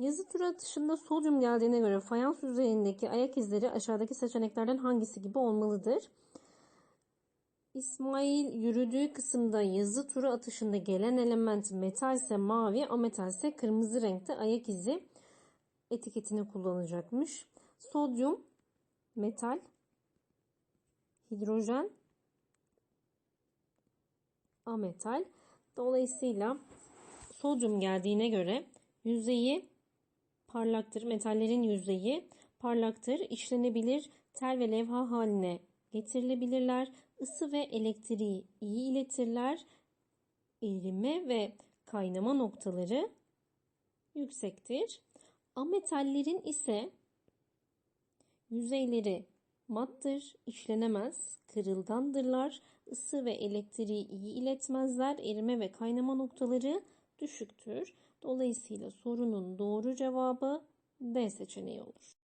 Yazı tura atışında sodyum geldiğine göre fayans yüzeyindeki ayak izleri aşağıdaki seçeneklerden hangisi gibi olmalıdır? İsmail yürüdüğü kısımda yazı tura atışında gelen element metalse mavi, ametalse kırmızı renkte ayak izi etiketini kullanacakmış. Sodyum, metal, hidrojen, ametal. Dolayısıyla sodyum geldiğine göre yüzeyi parlaktır. Metallerin yüzeyi parlaktır. işlenebilir tel ve levha haline getirilebilirler. Isı ve elektriği iyi iletirler. Erime ve kaynama noktaları yüksektir. Ametallerin ise yüzeyleri mattır, işlenemez, kırıldandırlar, ısı ve elektriği iyi iletmezler, erime ve kaynama noktaları düşüktür. Dolayısıyla sorunun doğru cevabı D seçeneği olur.